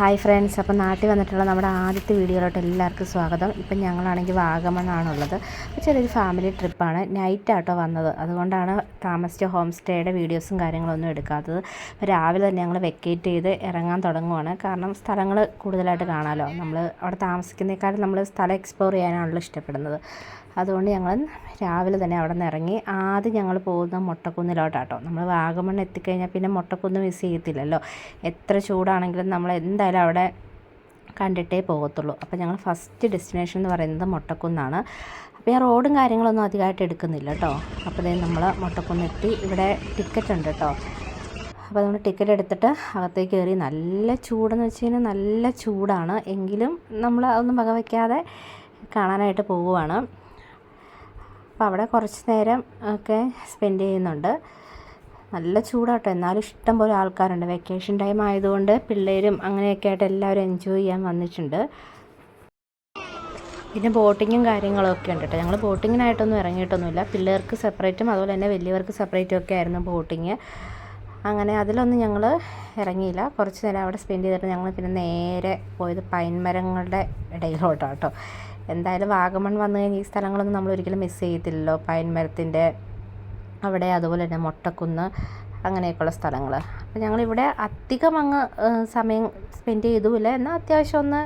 Hi friends അപ്പോൾ നാട്ടിൽ വന്നിട്ടുള്ള നമ്മുടെ ആദ്യത്തെ വീഡിയോയിലോട്ട് എല്ലാവർക്കും സ്വാഗതം. ഇപ്പം ഞങ്ങളാണെങ്കിൽ വാഗമണ്ണാണുള്ളത്. ചെറിയൊരു ഫാമിലി ട്രിപ്പാണ് നൈറ്റ് ആട്ടോ വന്നത്. അതുകൊണ്ടാണ് താമസിച്ച ഹോം സ്റ്റേയുടെ വീഡിയോസും കാര്യങ്ങളൊന്നും എടുക്കാത്തത്. രാവിലെ തന്നെ ഞങ്ങൾ വെക്കേറ്റ് ചെയ്ത് ഇറങ്ങാൻ തുടങ്ങുവാണ്. കാരണം സ്ഥലങ്ങൾ കൂടുതലായിട്ട് കാണാമല്ലോ നമ്മൾ അവിടെ താമസിക്കുന്നേക്കാളും നമ്മൾ സ്ഥലം എക്സ്പ്ലോർ ചെയ്യാനാണല്ലോ ഇഷ്ടപ്പെടുന്നത്. അതുകൊണ്ട് ഞങ്ങൾ രാവിലെ തന്നെ അവിടെ നിന്ന് ഇറങ്ങി ആദ്യം ഞങ്ങൾ പോകുന്ന മുട്ടക്കുന്നിലോട്ടാട്ടോ. നമ്മൾ വാഗമൺ എത്തിക്കഴിഞ്ഞാൽ പിന്നെ മുട്ടക്കുന്ന് മിസ് ചെയ്യത്തില്ലല്ലോ. എത്ര ചൂടാണെങ്കിലും നമ്മൾ എന്തായാലും അവിടെ കണ്ടിട്ടേ പോകത്തുള്ളൂ. അപ്പോൾ ഞങ്ങൾ ഫസ്റ്റ് ഡെസ്റ്റിനേഷൻ എന്ന് പറയുന്നത് മൊട്ടക്കുന്നാണ്. അപ്പോൾ ഞാൻ റോഡും കാര്യങ്ങളൊന്നും അധികമായിട്ട് എടുക്കുന്നില്ല കേട്ടോ. അപ്പോൾ ദേ നമ്മൾ മൊട്ടക്കുന്നെത്തി. ഇവിടെ ടിക്കറ്റ് ഉണ്ട് കേട്ടോ. അപ്പോൾ നമ്മൾ ടിക്കറ്റ് എടുത്തിട്ട് അകത്തേക്ക് കയറി നല്ല ചൂടെന്ന് വെച്ച് കഴിഞ്ഞാൽ നല്ല ചൂടാണ്. എങ്കിലും നമ്മൾ അതൊന്നും വകവയ്ക്കാതെ കാണാനായിട്ട് പോവുകയാണ്. അപ്പോൾ അവിടെ കുറച്ച് നേരം ഒക്കെ സ്പെൻഡ് ചെയ്യുന്നുണ്ട്. നല്ല ചൂടാട്ടോ. എന്നാലും ഇഷ്ടം പോലെ ആൾക്കാരുണ്ട്. വെക്കേഷൻ ടൈം ആയതുകൊണ്ട് പിള്ളേരും അങ്ങനെയൊക്കെ ആയിട്ട് എല്ലാവരും എൻജോയ് ചെയ്യാൻ വന്നിട്ടുണ്ട്. പിന്നെ ബോട്ടിങ്ങും കാര്യങ്ങളൊക്കെ ഉണ്ട് കേട്ടോ ഞങ്ങൾ ബോട്ടിങ്ങിനായിട്ടൊന്നും ഇറങ്ങിയിട്ടൊന്നുമില്ല. പിള്ളേർക്ക് സെപ്പറേറ്റും അതുപോലെ തന്നെ വലിയവർക്ക് സെപ്പറേറ്റും ഒക്കെ ആയിരുന്നു ബോട്ടിങ് അങ്ങനെ അതിലൊന്നും ഞങ്ങൾ ഇറങ്ങിയില്ല. കുറച്ച് നേരം അവിടെ സ്പെൻഡ് ചെയ്തിട്ട് ഞങ്ങൾ പിന്നെ നേരെ പോയത് പൈൻ മരങ്ങളുടെ ഇടയിലോട്ടാണ് കേട്ടോ എന്തായാലും വാഗമൺ വന്നു കഴിഞ്ഞാൽ ഈ സ്ഥലങ്ങളൊന്നും നമ്മൾ ഒരിക്കലും മിസ് ചെയ്യത്തില്ലല്ലോ. പൈൻ മരത്തിന്റെ അവിടെ അതുപോലെ തന്നെ മൊട്ടക്കുന്ന് അങ്ങനെയൊക്കെയുള്ള സ്ഥലങ്ങൾ അപ്പോൾ ഞങ്ങളിവിടെ അധികം അങ്ങ് സമയം സ്പെൻഡ് ചെയ്തുമില്ല എന്നാൽ അത്യാവശ്യം ഒന്ന്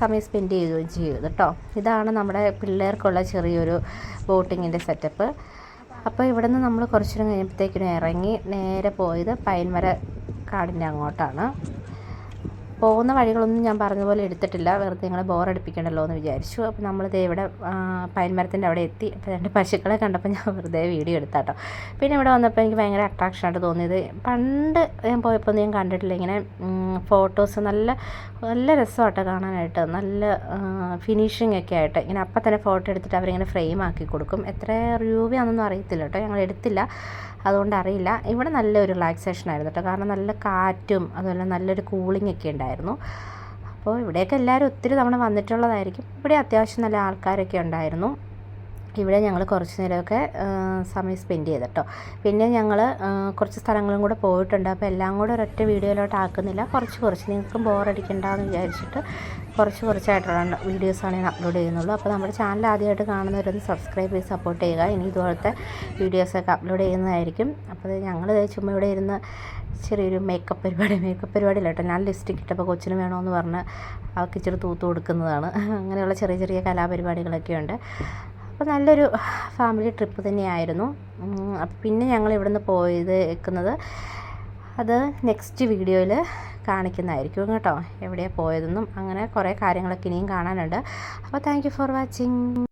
സമയം സ്പെൻഡ് ചെയ്യുകയും ചെയ്തു കേട്ടോ. ഇതാണ് നമ്മുടെ പിള്ളേർക്കുള്ള ചെറിയൊരു ബോട്ടിങ്ങിന്റെ സെറ്റപ്പ് അപ്പോൾ ഇവിടെ നിന്ന് നമ്മൾ കുറച്ചു നേരം കഴിഞ്ഞപ്പോഴത്തേക്കിനും ഇറങ്ങി നേരെ പോയത് പൈൻമര കാടിന്റെ അങ്ങോട്ടാണ്. പോകുന്ന വഴികളൊന്നും ഞാൻ പറഞ്ഞ പോലെ എടുത്തിട്ടില്ല. വെറുതെ നിങ്ങളെ ബോറടിപ്പിക്കണമല്ലോ എന്ന് വിചാരിച്ചു. അപ്പോൾ നമ്മളിത് ഇവിടെ പൈൻ മരത്തിന്റെ അവിടെ എത്തി. അപ്പോൾ രണ്ട് പശുക്കളെ കണ്ടപ്പോൾ ഞാൻ വെറുതെ വീഡിയോ എടുത്താട്ടോ. പിന്നെ ഇവിടെ വന്നപ്പോൾ എനിക്ക് ഭയങ്കര അട്രാക്ഷനായിട്ട് തോന്നിയത്. പണ്ട് ഞാൻ പോയപ്പോൾ ഞാൻ കണ്ടിട്ടില്ല. ഇങ്ങനെ ഫോട്ടോസ് നല്ല നല്ല രസമാട്ടോ കാണാനായിട്ട്. നല്ല ഫിനിഷിംഗ് ഒക്കെ ആയിട്ട്. ഇങ്ങനെ അപ്പം തന്നെ ഫോട്ടോ എടുത്തിട്ട് അവരിങ്ങനെ ഫ്രെയിം ആക്കി കൊടുക്കും. എത്ര രൂപയാണെന്നൊന്നും അറിയത്തില്ല കേട്ടോ ഞങ്ങൾ എടുത്തില്ല. അതുകൊണ്ട് അറിയില്ല ഇവിടെ നല്ലൊരു റിലാക്സേഷൻ ആയിരുന്നു കേട്ടോ കാരണം നല്ല കാറ്റും അതുപോലെ നല്ലൊരു കൂളിംഗ് ഒക്കെ ഉണ്ടായിരുന്നു. അപ്പോൾ ഇവിടെയൊക്കെ എല്ലാവരും ഒത്തിരി തവണ വന്നിട്ടുള്ളതായിരിക്കും. ഇവിടെ അത്യാവശ്യം നല്ല ആൾക്കാരൊക്കെ ഉണ്ടായിരുന്നു. ഇവിടെ ഞങ്ങൾ കുറച്ച് നേരമൊക്കെ സമയം സ്പെൻഡ് ചെയ്തിട്ടോ. പിന്നെ ഞങ്ങൾ കുറച്ച് സ്ഥലങ്ങളും കൂടെ പോയിട്ടുണ്ട്. അപ്പോൾ എല്ലാം കൂടെ ഒരൊറ്റ വീഡിയോയിലോട്ട് ആക്കുന്നില്ല. കുറച്ച് കുറച്ച് നിങ്ങൾക്കും ബോറടിക്കണ്ടെന്ന് വിചാരിച്ചിട്ട് കുറച്ച് കുറച്ചായിട്ടുള്ള വീഡിയോസാണ് ഞാൻ അപ്ലോഡ് ചെയ്യുന്നുള്ളൂ. അപ്പോൾ നമ്മുടെ ചാനൽ ആദ്യമായിട്ട് കാണുന്നവരൊന്ന് സബ്സ്ക്രൈബ് ചെയ്ത് സപ്പോർട്ട് ചെയ്യുക. ഇനി ഇതുപോലത്തെ വീഡിയോസൊക്കെ അപ്ലോഡ് ചെയ്യുന്നതായിരിക്കും. അപ്പോൾ ഞങ്ങൾ ചുമ്മാ ഇവിടെ ഇരുന്ന് ചെറിയൊരു മേക്കപ്പ് പരിപാടി മേക്കപ്പ് പരിപാടി കേട്ടോ. ഞാൻ ലിസ്റ്റ് ഇട്ടപ്പോൾ കൊച്ചിന് വേണമെന്ന് പറഞ്ഞ് അവൾക്ക് ഇച്ചിരി തൂത്ത് കൊടുക്കുന്നതാണ്. അങ്ങനെയുള്ള ചെറിയ ചെറിയ കലാപരിപാടികളൊക്കെ ഉണ്ട് അപ്പോൾ നല്ലൊരു ഫാമിലി ട്രിപ്പ് തന്നെയായിരുന്നു. പിന്നെ ഞങ്ങൾ ഇവിടുന്ന് പോയത് എക്കുന്നത് അത് നെക്സ്റ്റ് വീഡിയോയിൽ കാണിക്കുന്നതായിരിക്കും കേട്ടോ. എവിടെയാണ് പോയതെന്നും അങ്ങനെ കുറേ കാര്യങ്ങളൊക്കെ ഇനിയും കാണാനുണ്ട്. അപ്പോൾ താങ്ക് ഫോർ വാച്ചിങ്